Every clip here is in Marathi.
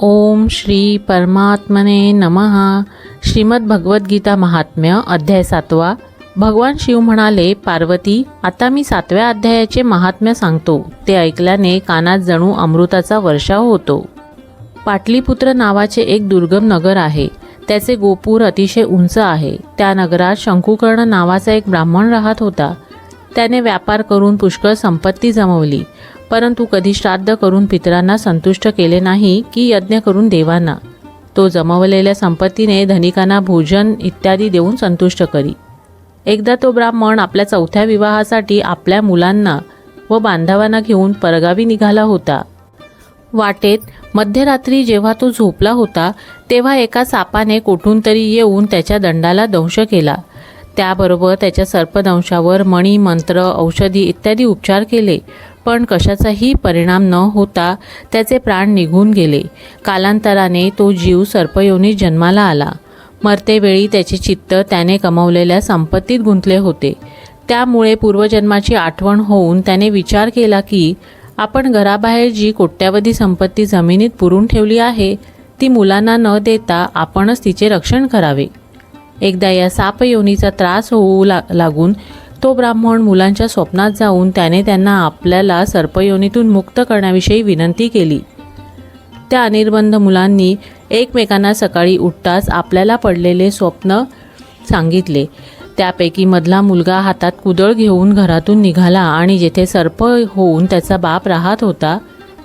ओम श्री परमात्मने नमः. श्रीमद भगवद्गीता महात्म्य अध्याय सातवा. भगवान शिव म्हणाले पार्वती आता मी सातव्या अध्यायाचे महात्म्य सांगतो. ते ऐकल्याने कानात जणू अमृताचा वर्षाव होतो. पाटलीपुत्र नावाचे एक दुर्गम नगर आहे. त्याचे गोपूर अतिशय उंच आहे. त्या नगरात शंकुकर्ण नावाचा एक ब्राह्मण राहत होता. त्याने व्यापार करून पुष्कळ संपत्ती जमवली. परंतु कधी श्राद्ध करून पितरांना संतुष्ट केले नाही की यज्ञ करून देवांना. तो जमवलेल्या संपत्तीने धनिकांना भोजन इत्यादी देऊन संतुष्ट करी. एकदा तो ब्राह्मण आपल्या चौथ्या विवाहासाठी आपल्या मुलांना व बांधवांना घेऊन परगावी निघाला होता. वाटेत मध्यरात्री जेव्हा तो झोपला होता तेव्हा एका सापाने कोठून तरी येऊन त्याच्या दंडाला दंश केला. त्याबरोबर त्याच्या सर्पदंशावर मणी मंत्र औषधी इत्यादी उपचार केले. पण कशाचाही परिणाम न होता त्याचे प्राण निघून गेले. कालांतराने तो जीव सर्पयोनी जन्माला आला. मरतेवेळी त्याचे चित्त त्याने कमवलेल्या संपत्तीत गुंतले होते. त्यामुळे पूर्वजन्माची आठवण होऊन त्याने विचार केला की आपण घराबाहेर जी कोट्यावधी संपत्ती जमिनीत पुरून ठेवली आहे ती मुलांना न देता आपणच तिचे रक्षण करावे. एकदा या सापयोनीचा त्रास होऊ ला लागून तो ब्राह्मण मुलांच्या स्वप्नात जाऊन त्याने त्यांना आपल्याला सर्पयोनीतून मुक्त करण्याविषयी विनंती केली. त्या अनिर्बंध मुलांनी एकमेकांना सकाळी उठताच आपल्याला पडलेले स्वप्न सांगितले. त्यापैकी मधला मुलगा हातात कुदळ घेऊन घरातून निघाला आणि जेथे सर्प होऊन त्याचा बाप राहत होता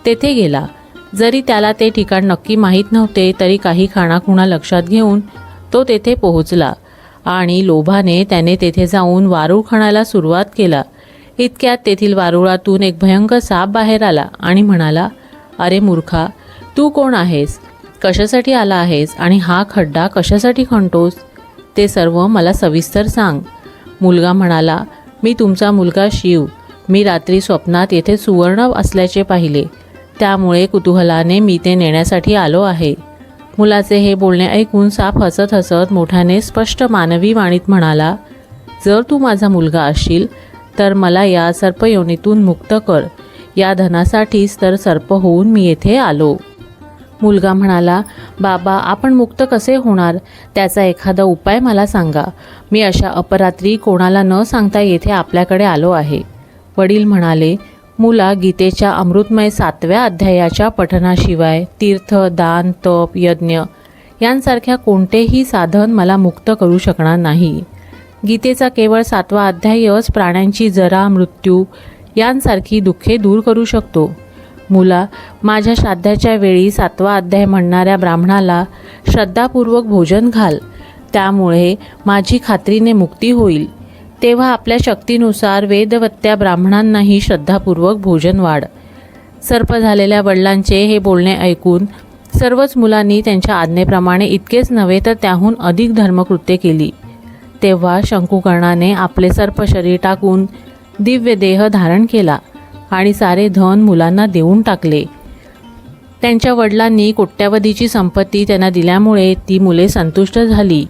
तेथे गेला. जरी त्याला ते ठिकाण नक्की माहीत नव्हते तरी काही खाणाखुणा लक्षात घेऊन तो तेथे पोहोचला. आणि लोभाने त्याने तेथे जाऊन वारूळ खणायला सुरुवात केला. इतक्यात तेथील वारुळातून एक भयंकर साप बाहेर आला आणि म्हणाला अरे मूर्खा तू कोण आहेस? कशासाठी आला आहेस? आणि हा खड्डा कशासाठी खणतोस? ते सर्व मला सविस्तर सांग. मुलगा म्हणाला मी तुमचा मुलगा शिव. मी रात्री स्वप्नात येथे सुवर्ण असल्याचे पाहिले. त्यामुळे कुतूहलाने मी ते नेण्यासाठी आलो आहे. मुलाचे हे बोलणे ऐकून साप हसत हसत मोठ्याने स्पष्ट मानवी वाणीत म्हणाला जर तू माझा मुलगा असशील तर मला या सर्पयोनीतून मुक्त कर. या धनासाठीच तर सर्प होऊन मी येथे आलो. मुलगा म्हणाला बाबा आपण मुक्त कसे होणार? त्याचा एखादा उपाय मला सांगा. मी अशा अपरात्री कोणाला न सांगता येथे आपल्याकडे आलो आहे. वडील म्हणाले मुला गीतेच्या अमृतमय सातव्या अध्यायाच्या पठनाशिवाय तीर्थ दान तप यज्ञ यांसारख्या कोणतेही साधन मला मुक्त करू शकणार नाही. गीतेचा केवळ सातवा अध्यायच प्राण्यांची जरा मृत्यू यांसारखी दुःखे दूर करू शकतो. मुला माझ्या श्राद्धाच्या वेळी सातवा अध्याय म्हणणाऱ्या ब्राह्मणाला श्रद्धापूर्वक भोजन घाल. त्यामुळे माझी खात्रीने मुक्ती होईल. तेव्हा आपल्या शक्तीनुसार वेदवत्त्या ब्राह्मणांनाही श्रद्धापूर्वक भोजन वाढ. सर्प झालेल्या वडिलांचे हे बोलणे ऐकून सर्वच मुलांनी त्यांच्या आज्ञेप्रमाणे इतकेच नव्हे तर त्याहून अधिक धर्मकृत्ये केली. तेव्हा शंकुकर्णाने आपले सर्प शरीर टाकून दिव्य देह धारण केला आणि सारे धन मुलांना देऊन टाकले. त्यांच्या वडिलांनी कोट्यावधीची संपत्ती त्यांना दिल्यामुळे ती मुले संतुष्ट झाली.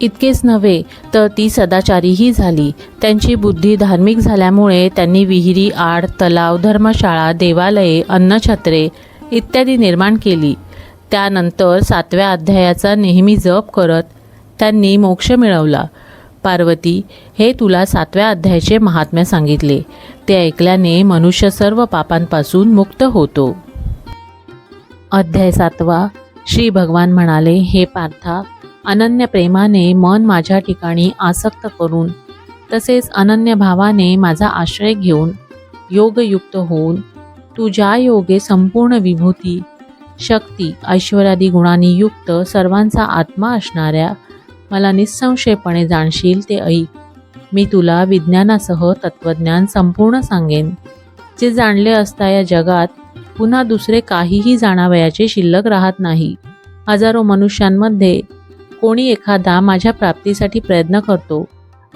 इतकेच नव्हे तर ती सदाचारीही झाली. त्यांची बुद्धी धार्मिक झाल्यामुळे त्यांनी विहिरी आड तलाव धर्मशाळा देवालये अन्नछत्रे इत्यादी निर्माण केली. त्यानंतर सातव्या अध्यायाचा नेहमी जप करत त्यांनी मोक्ष मिळवला. पार्वती हे तुला सातव्या अध्यायाचे महात्म्य सांगितले. ते ऐकल्याने मनुष्य सर्व पापांपासून मुक्त होतो. अध्याय सातवा. श्री भगवान म्हणाले हे पार्था अनन्य प्रेमाने मन माझ्या ठिकाणी आसक्त करून तसेच अनन्य भावाने माझा आश्रय घेऊन योगयुक्त होऊन तू ज्या योगे संपूर्ण विभूती शक्ती ऐश्वर्यादी गुणांनी युक्त सर्वांचा आत्मा असणाऱ्या मला निसंशयपणे जाणशील ते ऐक. मी तुला विज्ञानासह तत्त्वज्ञान संपूर्ण सांगेन. जे जाणले असता या जगात पुन्हा दुसरे काहीही जाणावयाचे शिल्लक राहत नाही. हजारो मनुष्यांमध्ये कोणी एखादा माझ्या प्राप्तीसाठी प्रयत्न करतो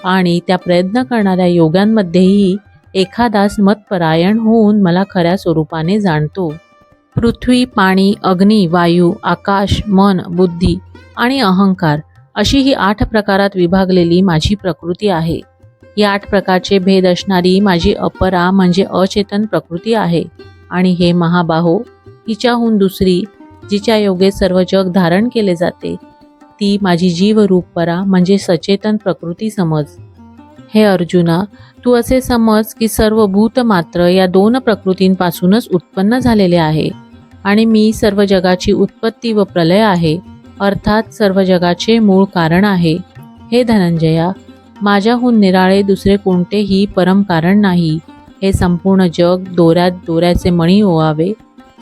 आणि त्या प्रयत्न करणाऱ्या योग्यांमध्येही एखादाच मतपरायण होऊन मला खऱ्या स्वरूपाने जाणतो. पृथ्वी पाणी अग्नी वायू आकाश मन बुद्धी आणि अहंकार अशी ही आठ प्रकारात विभागलेली माझी प्रकृती आहे. या आठ प्रकारचे भेद असणारी माझी अपरा म्हणजे अचेतन प्रकृती आहे आणि हे महाबाहो हिच्याहून दुसरी जिच्या योगे सर्व जग धारण केले जाते ती माझी जीवरूप परा म्हणजे सचेतन प्रकृती समज. हे अर्जुना तू असे समज की सर्व भूत मात्र या दोन प्रकृतींपासूनच उत्पन्न झालेले आहे आणि मी सर्व जगाची उत्पत्ती व प्रलय आहे अर्थात सर्व जगाचे मूळ कारण आहे. हे धनंजया माझ्याहून निराळे दुसरे कोणतेही परम कारण नाही. हे संपूर्ण जग दोऱ्यात दोऱ्याचे मणी ओवावे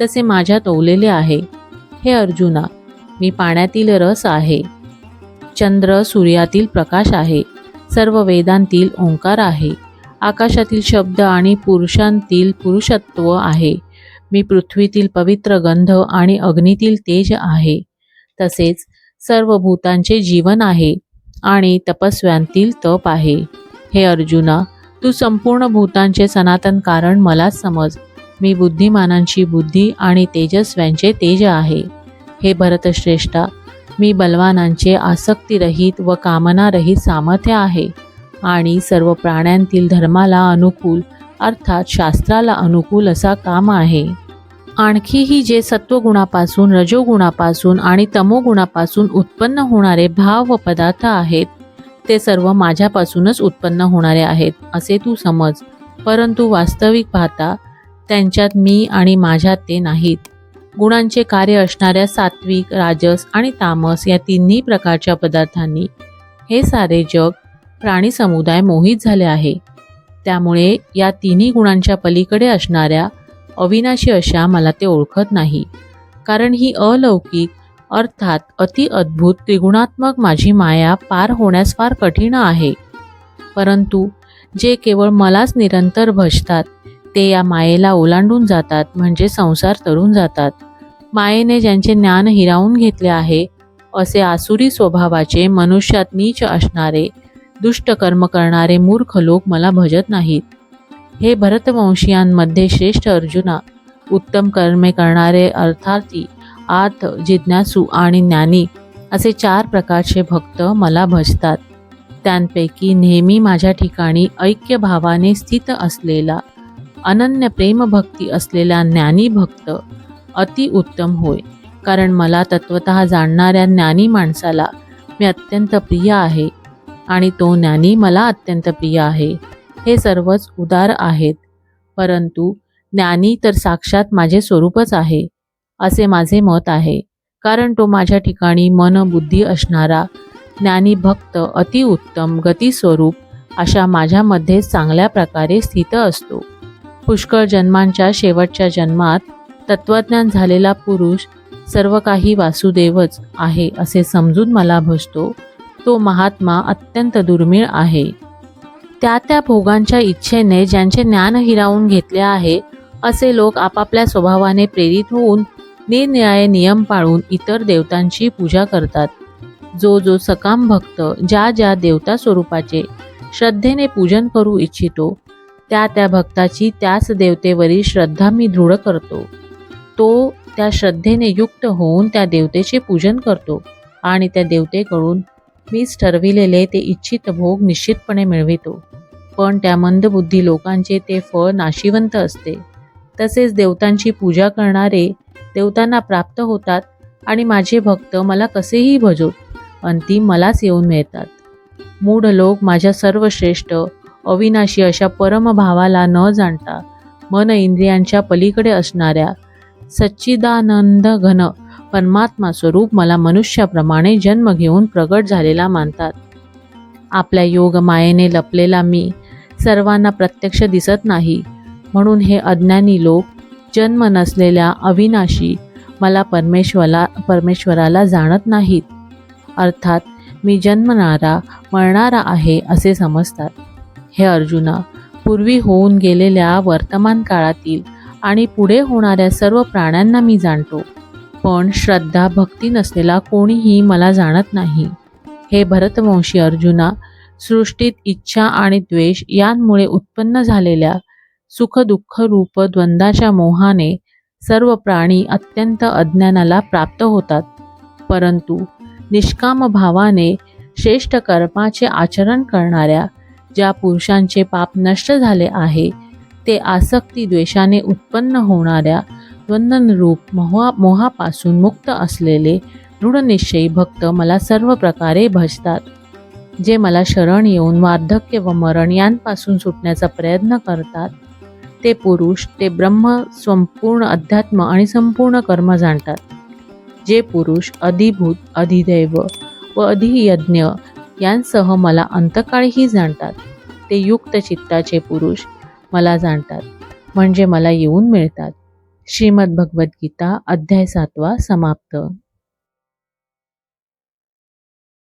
तसे माझ्यात ओवलेले आहे. हे अर्जुना मी पाण्यातील रस आहे. चंद्र सूर्यातील प्रकाश आहे. सर्व वेदांतील ओंकार आहे. आकाशातील शब्द आणि पुरुषांतील पुरुषत्व आहे. मी पृथ्वीतील पवित्र गंध आणि अग्नीतील तेज आहे. तसेच सर्व भूतांचे जीवन आहे आणि तपस्व्यांतील तप आहे. हे अर्जुना तू संपूर्ण भूतांचे सनातन कारण मलाच समज. मी बुद्धिमानांची बुद्धी आणि तेजस्व्यांचे तेज आहे. हे भरतश्रेष्ठा मी बलवानांचे आसक्तीरहित व कामनारहित सामर्थ्य आहे आणि सर्व प्राण्यांतील धर्माला अनुकूल अर्थात शास्त्राला अनुकूल असा काम आहे. आणखीही जे सत्वगुणापासून रजोगुणापासून आणि तमोगुणापासून उत्पन्न होणारे भाव व पदार्थ आहेत ते सर्व माझ्यापासूनच उत्पन्न होणारे आहेत असे तू समज. परंतु वास्तविक पाहता त्यांच्यात मी आणि माझ्यात ते नाहीत. गुणांचे कार्य असणाऱ्या सात्विक राजस आणि तामस या तिन्ही प्रकारच्या पदार्थांनी हे सारे जग प्राणी समुदाय मोहित झाले आहे. त्यामुळे या तिन्ही गुणांच्या पलीकडे असणाऱ्या अविनाशी अशा मला ते ओळखत नाही. कारण ही अलौकिक अर्थात अति अद्भुत त्रिगुणात्मक माझी माया पार होण्यास फार कठीण आहे. परंतु जे केवळ मलाच निरंतर भजतात ते या मायेला ओलांडून जातात म्हणजे संसार तरून जातात. मायेने ज्यांचे ज्ञान हिरावून घेतले आहे असे आसुरी स्वभावाचे मनुष्यात नीच असणारे दुष्ट कर्म करणारे मूर्ख लोक मला भजत नाहीत. हे भरतवंशीयांमध्ये श्रेष्ठ अर्जुना उत्तम कर्मे करणारे अर्थार्थी आर्थ जिज्ञासू आणि ज्ञानी असे चार प्रकारचे भक्त मला भजतात. त्यांपैकी नेहमी माझ्या ठिकाणी ऐक्य भावाने स्थित असलेला अनन्य प्रेमभक्ती असलेला ज्ञानी भक्त अतिउत्तम होय. कारण मला तत्वत जाणणाऱ्या ज्ञानी माणसाला मी अत्यंत प्रिय आहे आणि तो ज्ञानी मला अत्यंत प्रिय आहे. हे सर्वच उदार आहेत. परंतु ज्ञानी तर साक्षात माझे स्वरूपच आहे असे माझे मत आहे. कारण तो माझ्या ठिकाणी मन बुद्धी असणारा ज्ञानी भक्त अतिउत्तम गतिस्वरूप अशा माझ्यामध्ये चांगल्या प्रकारे स्थित असतो. पुष्कळ जन्मांच्या शेवटच्या जन्मात तत्वज्ञान झालेला पुरुष सर्व काही वासुदेवच आहे असे समजून मला भजतो तो महात्मा अत्यंत दुर्मिळ आहे. त्या त्या भोगांच्या इच्छेने ज्यांचे ज्ञान हिरावून घेतले आहे असे लोक आपापल्या स्वभावाने प्रेरित होऊन निरनिराळे नियम पाळून इतर देवतांची पूजा करतात. जो जो सकाम भक्त ज्या ज्या देवता स्वरूपाचे श्रद्धेने पूजन करू इच्छितो त्या त्या भक्ताची त्याच देवतेवरील श्रद्धा मी दृढ करतो. तो त्या श्रद्धेने युक्त होऊन त्या देवतेचे पूजन करतो आणि त्या देवतेकडून मीच ठरविलेले ते इच्छित भोग निश्चितपणे मिळवितो. पण त्या मंदबुद्धी लोकांचे ते फळ नाशिवंत असते. तसेच देवतांची पूजा करणारे देवतांना प्राप्त होतात आणि माझे भक्त मला कसेही भजोत अंतिम मलाच येऊन मिळतात. मूढ लोक माझ्या सर्वश्रेष्ठ अविनाशी अशा परमभावाला न जाणता मन इंद्रियांच्या पलीकडे असणाऱ्या सच्चिदानंद घन परमात्मा स्वरूप मला मनुष्याप्रमाणे जन्म घेऊन प्रगट झालेला मानतात. आपल्या योग मायेने लपलेला मी सर्वांना प्रत्यक्ष दिसत नाही. म्हणून हे अज्ञानी लोक जन्म नसलेल्या अविनाशी मला परमेश्वरा परमेश्वराला जाणत नाहीत. अर्थात मी जन्मणारा मरणारा आहे असे समजतात. हे अर्जुना पूर्वी होऊन गेलेल्या वर्तमान काळातील आणि पुढे होणाऱ्या सर्व प्राण्यांना मी जाणतो. पण श्रद्धा भक्ती नसलेला कोणीही मला जाणत नाही. हे भरतवंशी अर्जुना सृष्टीत इच्छा आणि द्वेष यांमुळे उत्पन्न झालेल्या सुखदुःख रूप द्वंद्वाच्या मोहाने सर्व प्राणी अत्यंत अज्ञानाला प्राप्त होतात. परंतु निष्काम भावाने श्रेष्ठ कर्माचे आचरण करणाऱ्या ज्या पुरुषांचे पाप नष्ट झाले आहे ते आसक्ती द्वेषाने उत्पन्न होणाऱ्या द्वंदनरूप मोहा मोहापासून मुक्त असलेले दृढनिश्चयी भक्त मला सर्व प्रकारे भजतात जे मला शरण येऊन वार्धक्य व मरण यांपासून सुटण्याचा प्रयत्न करतात. ते पुरुष ते ब्रह्म संपूर्ण अध्यात्म आणि संपूर्ण कर्म जाणतात. जे पुरुष अधिभूत अधिदैव व अधियज्ञ यांसह मला अंतकाळही जाणतात. ते युक्त चित्ताचे पुरुष मला जाणतात म्हणजे मला येऊन मिळतात. श्रीमद भगवद्गीता अध्याय सातवा समाप्त.